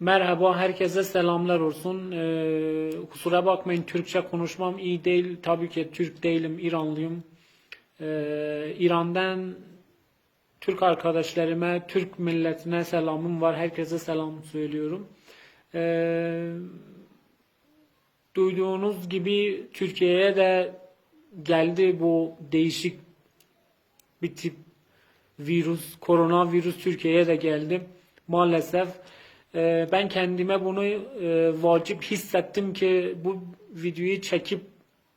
Merhaba, herkese selamlar olsun. Ee, kusura bakmayın, Türkçe konuşmam iyi değil. Tabii ki Türk değilim, İranlıyım. Ee, İran'dan Türk arkadaşlarıma, Türk milletine selamım var. Herkese selam söylüyorum. Ee, duyduğunuz gibi Türkiye'ye de geldi bu değişik bir tip virüs, koronavirüs Türkiye'ye de geldi. Maalesef e, ben kendime bunu e, vacip hissettim ki bu videoyu çekip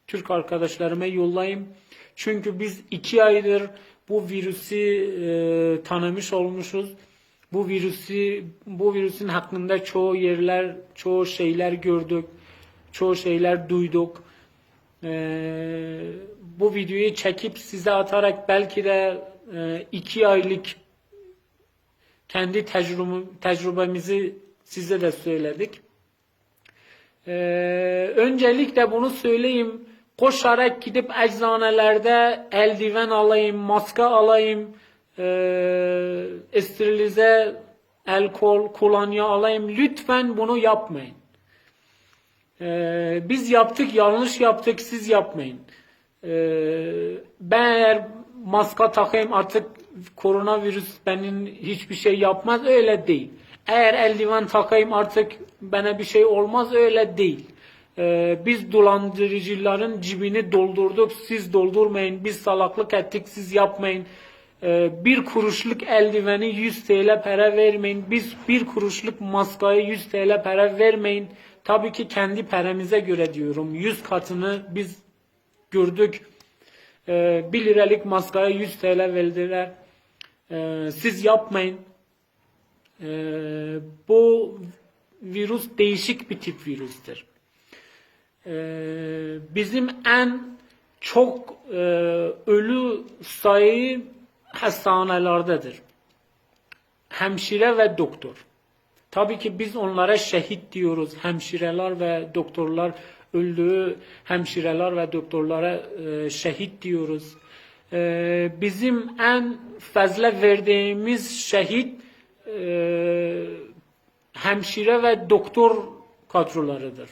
Türk arkadaşlarıma yollayayım. Çünkü biz iki aydır bu virüsü e, tanımış olmuşuz. Bu virüsü, bu virüsün hakkında çoğu yerler, çoğu şeyler gördük, çoğu şeyler duyduk. Ee, bu videoyu çekip size atarak belki de e, iki aylık kendi tecrübe, tecrübemizi size de söyledik. Ee, öncelikle bunu söyleyeyim. Koşarak gidip eczanelerde eldiven alayım, maske alayım, e, sterilize alkol, kolonya alayım. Lütfen bunu yapmayın. Ee, biz yaptık, yanlış yaptık, siz yapmayın. Ee, ben eğer maska takayım artık koronavirüs benim hiçbir şey yapmaz öyle değil. Eğer eldiven takayım artık bana bir şey olmaz öyle değil. Ee, biz dolandırıcıların cibini doldurduk, siz doldurmayın. Biz salaklık ettik, siz yapmayın. Ee, bir kuruşluk eldiveni 100 TL para vermeyin. Biz bir kuruşluk maskayı 100 TL para vermeyin. Tabii ki kendi paramıza göre diyorum. 100 katını biz gördük. Ee, 1 liralık maskaya 100 TL verdiler. Ee, siz yapmayın. Ee, bu virüs değişik bir tip virüstür. Ee, bizim en çok e, ölü sayı hastanelerdedir. Hemşire ve doktor. Tabii ki biz onlara şehit diyoruz. Hemşireler ve doktorlar öldüğü hemşireler ve doktorlara e, şehit diyoruz. E, bizim en fazla verdiğimiz şehit e, hemşire ve doktor kadrolarıdır.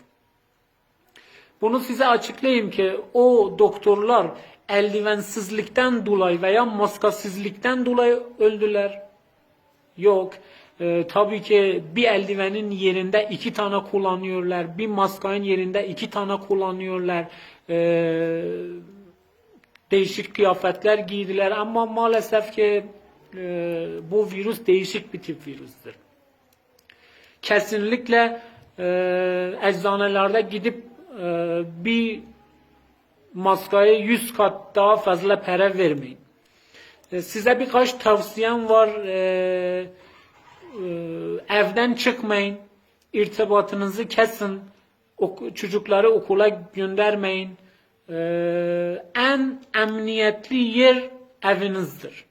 Bunu size açıklayayım ki o doktorlar eldivensizlikten dolayı veya maskasızlıktan dolayı öldüler. Yok. Ee, tabii ki bir eldivenin yerinde iki tane kullanıyorlar. Bir maskanın yerinde iki tane kullanıyorlar. Ee, değişik kıyafetler giydiler ama maalesef ki e, bu virüs değişik bir tip virüstür. Kesinlikle e, eczanelerde gidip e, bir maskayı 100 kat daha fazla para vermeyin. E, size birkaç tavsiyem var. E, e, evden çıkmayın. irtibatınızı kesin. Çocukları okula göndermeyin. E, en emniyetli yer evinizdir.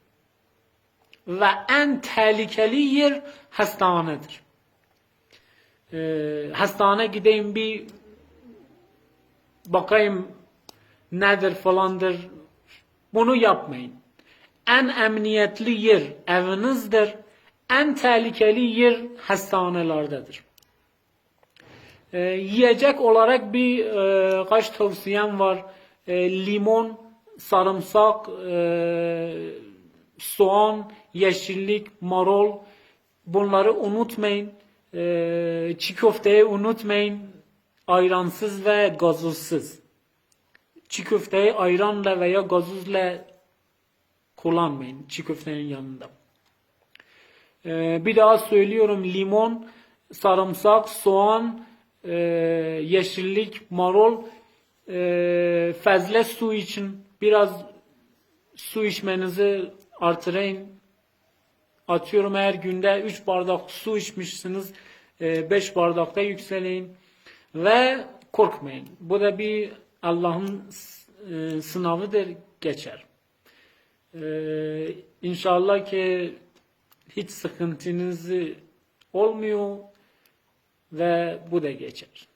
Ve en tehlikeli yer hastanedir. E, hastane gideyim bir bakayım nedir falandır. Bunu yapmayın. En emniyetli yer evinizdir. En tehlikeli yer hastanelerdedir. Ee, yiyecek olarak bir e, kaç tavsiyem var. E, limon, sarımsak, e, soğan, yeşillik, marul bunları unutmayın. E, çiğ köfteyi unutmayın. Ayransız ve gazozsuz. Çiğ köfteyi ayranla veya gazozla kullanmayın çiğ köftenin yanında. Ee, bir daha söylüyorum limon, sarımsak, soğan, e, yeşillik, marul, e, fazla su için biraz su içmenizi artırın. Atıyorum eğer günde 3 bardak su içmişsiniz 5 bardakta yükseleyin ve korkmayın. Bu da bir Allah'ın e, sınavıdır geçer. İnşallah ki hiç sıkıntınız olmuyor ve bu da geçer.